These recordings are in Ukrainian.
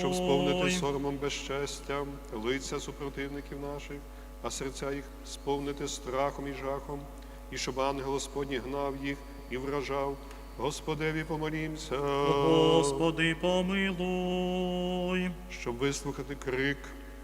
щоб сповнити соромом безчестям лиця супротивників наших, а серця їх сповнити страхом і жахом, і щоб ангел Господній гнав їх і вражав. Господеві помолімся, Господи, помилуй. щоб вислухати крик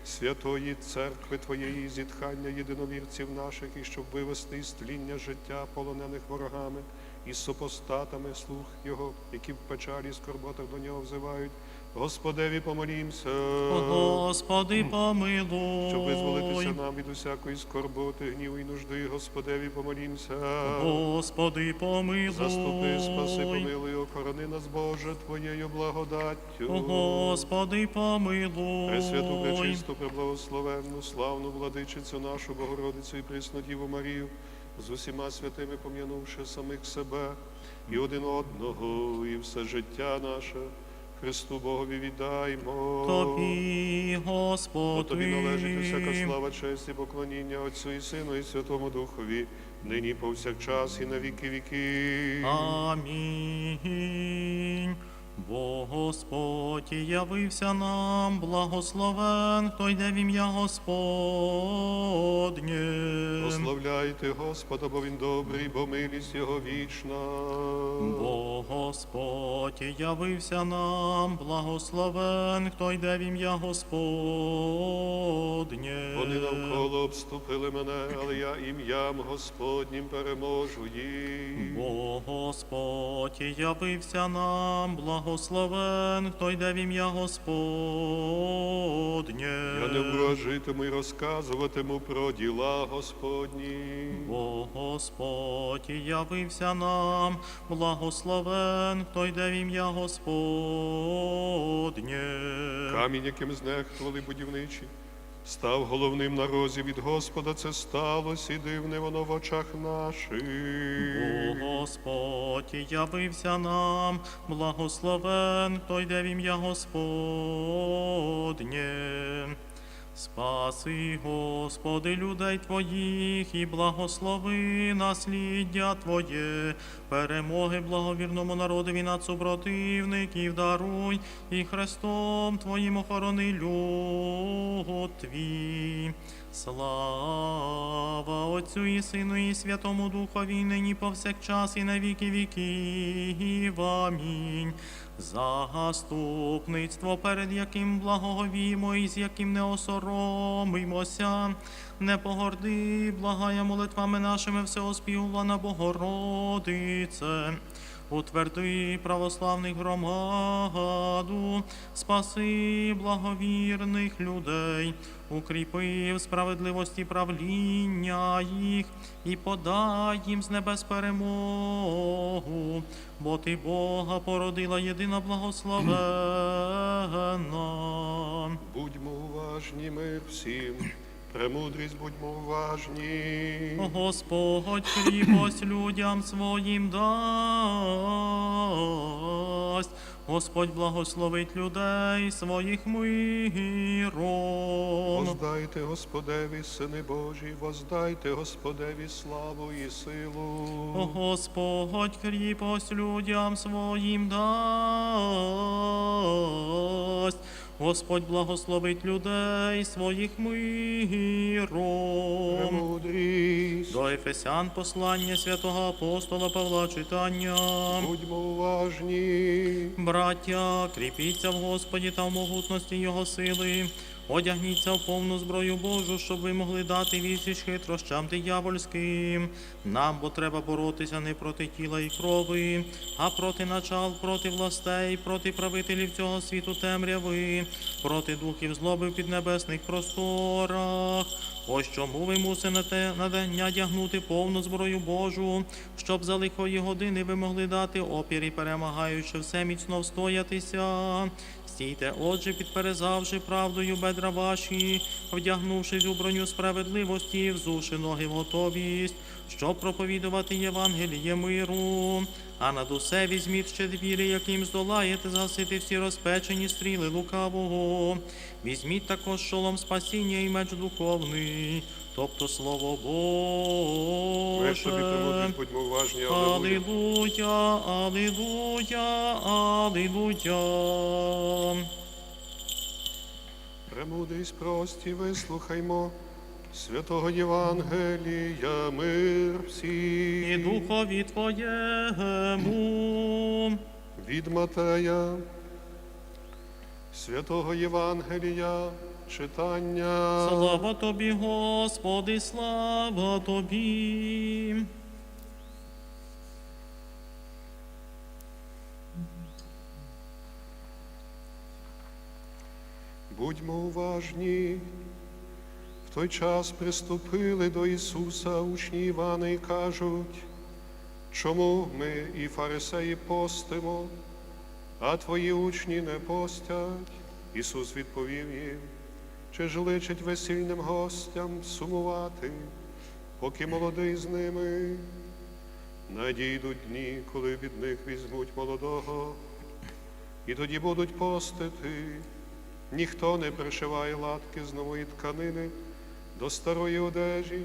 святої церкви Твоєї, зітхання єдиновірців наших, і щоб вивести із тління життя полонених ворогами і супостатами слух Його, які в печалі і скорботах до нього взивають. Господеві помолімся, Господи, помилуй. щоб визволитися нам від усякої скорботи, гніву і нужди. Господеві помолімся. Господи, помилуй. Заступи, спаси, помилуй, охорони нас, Боже, Твоєю благодаттю. Господи, помилуй. Пресвяту, пречисту, преблагословенну, славну владичицю нашу Богородицю і присну Діву Марію, з усіма святими пом'янувши самих себе і один одного, і все життя наше Христу Богові віддаймо. Тобі, Бо Господи. тобі належить усяка слава, честь і поклоніння Отцю і Сину, і Святому Духові, нині повсякчас і на віки віки. Амінь. Бо Господь явився нам, благословен, хто йде в ім'я Господнє. Прославляйте Господа, бо Він добрий, бо милість Його вічна. Бо Господь явився нам, благословен, хто йде в ім'я Господнє. Вони навколо обступили мене, але я ім'ям Господнім переможу їх. Бо Господь явився нам, благословен, хто йде в ім'я Господнє. Я не вражитиму і розказуватиму про діла Господні. Бо Господь явився нам, благословен, хто йде в ім'я Господнє. Камінь, яким знехтували будівничі, став головним на розі від Господа. Це сталося, і дивне воно в очах наших. Бо Господь явився нам, благословен, той йде в ім'я Господнє. Спаси, Господи, людей Твоїх і благослови насліддя Твоє, перемоги благовірному народові над супротивників даруй, і Христом Твоїм охорони люд Твій. Слава Отцю і Сину, і Святому Духові, нині повсякчас і на віки віків. Амінь. Заступництво, перед яким благоговімо і з яким не осоромимося, не погорди, благає молитвами нашими всеоспівувана Богородице. Утверди православних громаду, спаси благовірних людей, укріпи в справедливості правління їх і подай їм з небес перемогу, бо ти Бога породила єдина благословена. Будьмо уважні, мир всім, премудрість будьмо уважні. Господь кріпость людям своїм дасть. Господь благословить людей своїх миром. Воздайте Господеві, сини Божі, воздайте Господеві славу і силу. Господь кріпость людям своїм дасть. Господь благословить людей своїх миром. До Ефесян послання святого апостола Павла читання. будьмо уважні. Браття, кріпіться в Господі та в могутності Його сили. Одягніться в повну зброю Божу, щоб ви могли дати відсіч хитрощам диявольським. Нам бо треба боротися не проти тіла і крови, а проти начал, проти властей, проти правителів цього світу темряви, проти духів злоби в піднебесних просторах. Ось чому ви мусите надягнути повну зброю Божу, щоб за лихої години ви могли дати опір і перемагаючи все міцно встоятися. Стійте, отже, підперезавши правдою бедра ваші, вдягнувшись у броню справедливості, взувши ноги в готовість, щоб проповідувати Євангеліє миру. А над усе візьміть ще двірі, яким здолаєте згасити всі розпечені стріли лукавого. Візьміть також шолом спасіння і меч духовний, тобто слово Ми ж тобі Боже. будьмо уважні. Алілуя, алілуя, алілуя. Премудрість прості, вислухаймо. Святого Євангелія, мир І духові Твоєму. Від Матея, Святого Євангелія, читання. Слава тобі, Господи, слава тобі. Будьмо уважні. В той час приступили до Ісуса учні Івана і кажуть, чому ми і фарисеї постимо, а твої учні не постять? Ісус відповів їм, чи ж личить весільним гостям сумувати, поки молодий з ними. Надійдуть дні, коли від них візьмуть молодого, і тоді будуть постити. Ніхто не пришиває латки з нової тканини до старої одежі,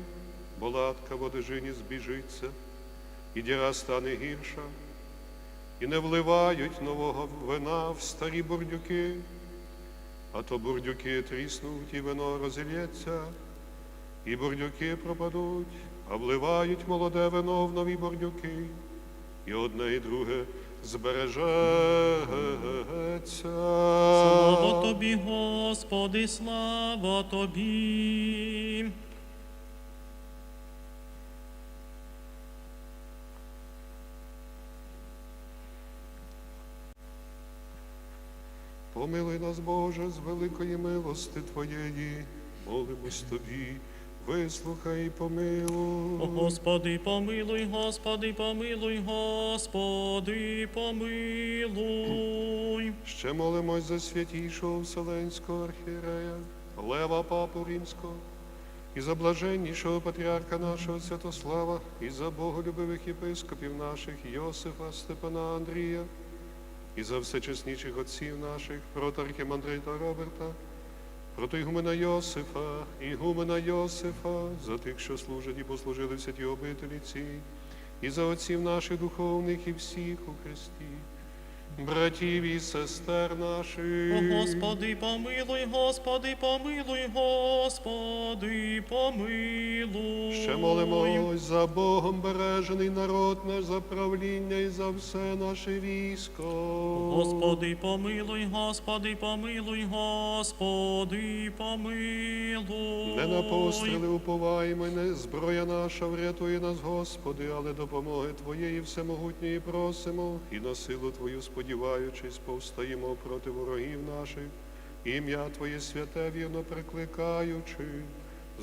бо латка в одежині збіжиться, і діра стане гірша, і не вливають нового вина в старі бурдюки, а то бурдюки тріснуть, і вино розільється, і бурдюки пропадуть, а вливають молоде вино в нові бурдюки, і одне і друге збережеться. Слава тобі, Господи, слава тобі. Помилуй нас, Боже, з великої милости Твоєї, молимось Тобі, вислухай і помилуй. О, Господи, помилуй, Господи, помилуй, Господи, помилуй. Ще молимось за святійшого Вселенського архієрея, Лева Папу Римського, і за блаженнішого патріарха нашого Святослава, і за боголюбивих єпископів наших Йосифа, Степана Андрія, і за всечеснічих отців наших, протархи Мандрита Роберта, проти Ігумена Йосифа, Ігумена Йосифа, за тих, що служать і послужили в святій обителі цій, і за отців наших духовних і всіх у Христі, братів і сестер наших. О, Господи, помилуй, Господи, помилуй, Господи, помилуй. Ще молимось за Богом бережений народ наш за правління і за все наше військо. Господи, помилуй, Господи, помилуй, Господи, помилуй. Не на постріли уповаємо, не зброя наша врятує нас, Господи, але допомоги Твоєї всемогутньої просимо, і на силу Твою сподіваючись, повстаємо проти ворогів наших, ім'я Твоє святе вірно прикликаючи.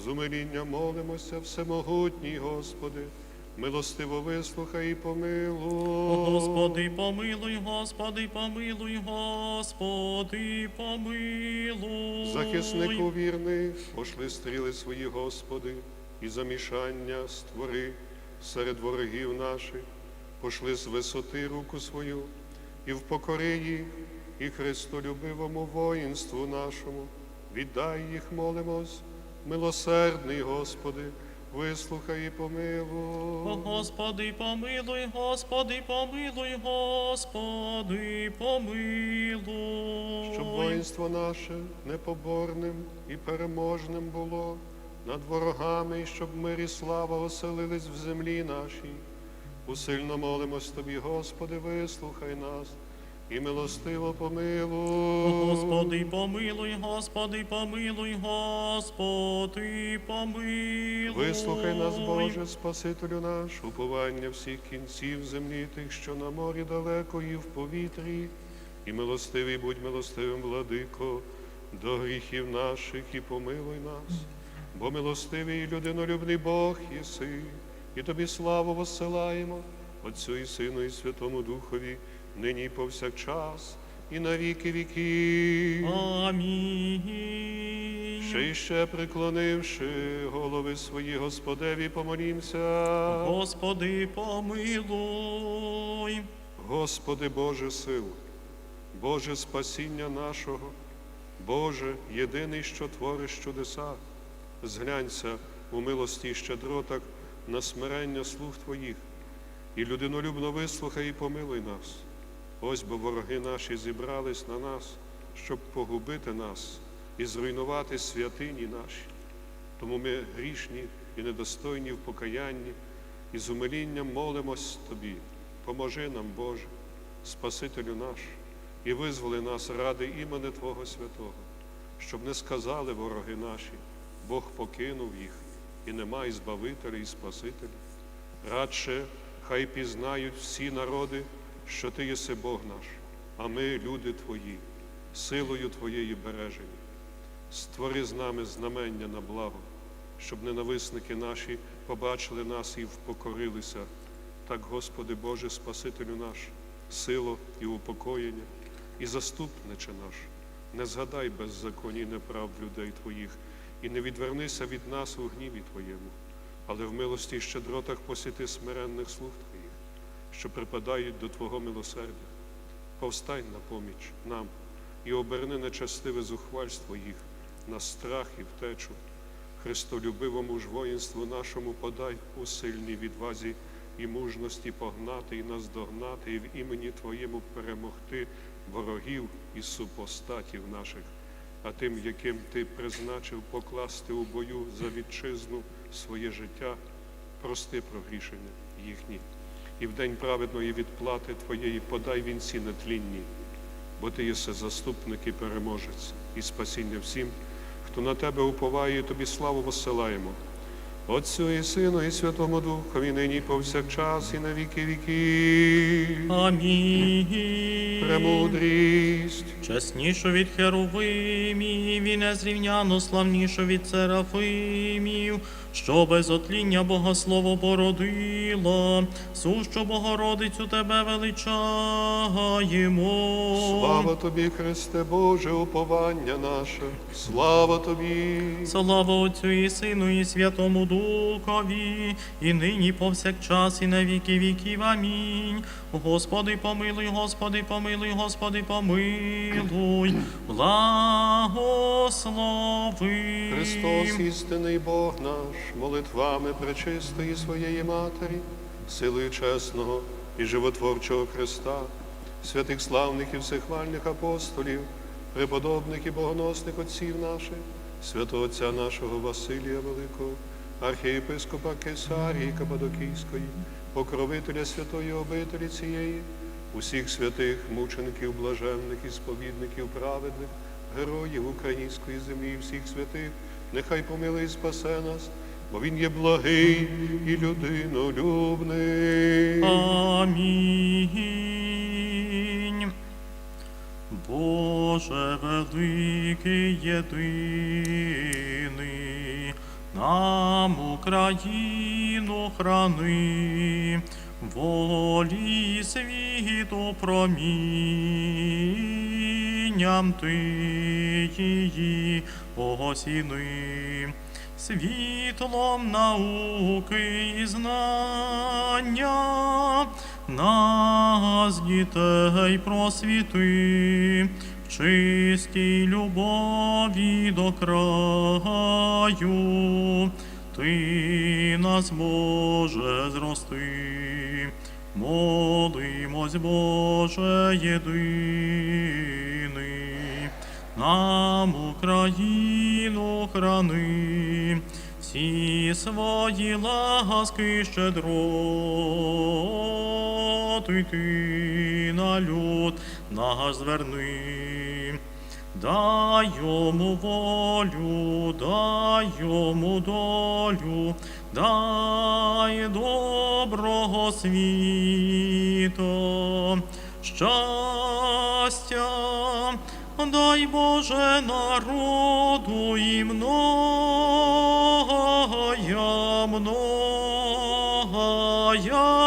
З умилінням молимося, всемогутній Господи, милостиво вислухай і помилуй. Господи, помилуй, Господи, помилуй, Господи, помилуй. Захиснику вірних, пошли стріли свої, Господи, і замішання створи серед ворогів наших, пошли з висоти руку свою, і впокори їх, і Христолюбивому воїнству нашому, віддай їх, молимось, милосердний Господи, вислухай і О, помилуй. Господи, помилуй, Господи, помилуй, Господи, помилуй. щоб воїнство наше непоборним і переможним було над ворогами, і щоб мир і слава оселились в землі нашій. Усильно молимось Тобі, Господи, вислухай нас і милостиво помилуй. Господи, помилуй, Господи, помилуй, Господи, помилуй. Вислухай нас, Боже, Спасителю наш, уповання всіх кінців землі, тих, що на морі далеко і в повітрі, і милостивий будь милостивим, владико, до гріхів наших і помилуй нас, бо милостивий і людинолюбний Бог єси, і тобі славу воссилаємо, Отцю і Сину, і Святому Духові, нині і повсякчас, і на віки віків. Амінь. Ще й ще приклонивши голови свої Господеві, помолімся. Господи, помилуй. Господи Боже сил, Боже спасіння нашого, Боже, єдиний, що твориш чудеса, зглянься у милості і щедротах на смирення слуг Твоїх, і людинолюбно вислухай і помилуй нас. Ось бо вороги наші зібрались на нас, щоб погубити нас, і зруйнувати святині наші. Тому ми грішні і недостойні в покаянні, і з умилінням молимось Тобі. Поможи нам, Боже, Спасителю наш, і визволи нас ради імени Твого Святого, щоб не сказали вороги наші, Бог покинув їх, і нема і Збавителя, і Спасителя. Радше хай пізнають всі народи, що Ти єси Бог наш, а ми, люди Твої, силою Твоєї бережені. Створи з нами знамення на благо, щоб ненависники наші побачили нас і впокорилися. Так, Господи Боже, Спасителю наш, сило і упокоєння, і заступниче наш, не згадай беззаконій неправд людей Твоїх, і не відвернися від нас у гніві Твоєму, але в милості і щедротах посіти смиренних слуг Твоїх, що припадають до Твого милосердя. Повстань на поміч нам і оберни нечестиве зухвальство їх на страх і втечу. Христолюбивому ж воїнству нашому подай у сильній відвазі і мужності погнати і наздогнати, і в імені Твоєму перемогти ворогів і супостатів наших, а тим, яким Ти призначив покласти у бою за вітчизну своє життя, прости прогрішення їхні. І в день праведної відплати Твоєї подай вінці нетлінні, бо Ти єси заступник і переможець, і спасіння всім, хто на тебе уповає, і тобі славу воссилаємо. Отцю і Сину, і Святому Духові, нині повсякчас, і на віки віків. Амінь. Премудрість, Чеснішу від херовимів і незрівняно славнішу від серафимів, що без отління Богослово породила, сущу Богородицю тебе величаємо. слава тобі, Христе Боже, уповання наше, слава тобі. Слава Отцю і Сину, і Святому Духові, і нині повсякчас, і на віки віків. Амінь. Господи, помилуй, Господи, помилуй, Господи, помилуй, благослови. Христос, істинний Бог наш, молитвами пречистої своєї Матері, силою чесного і животворчого Христа, святих славних і всехвальних апостолів, преподобних і богоносних отців наших, святого Отця нашого Василія Великого, архієпископа Кесарії Кападокійської, покровителя святої обителі цієї, усіх святих мучеників, блаженних і сповідників праведних, героїв української землі, всіх святих, нехай помилує і спасе нас, бо Він є благий і людинолюбний. Амінь. Боже великий єдиний, нам Україну храни, волі світу промінням ти її осіни світлом науки і знання, нас, дітей, просвіти, чистій любові до краю, ти нас, Боже, зрости, молимось, Боже, єдиний. Нам Україну храни, всі свої ласки щедроти ти на люд наш зверни. Дай йому волю, дай йому долю, дай доброго світу, щастя, дай Боже народу і многая, многая літа.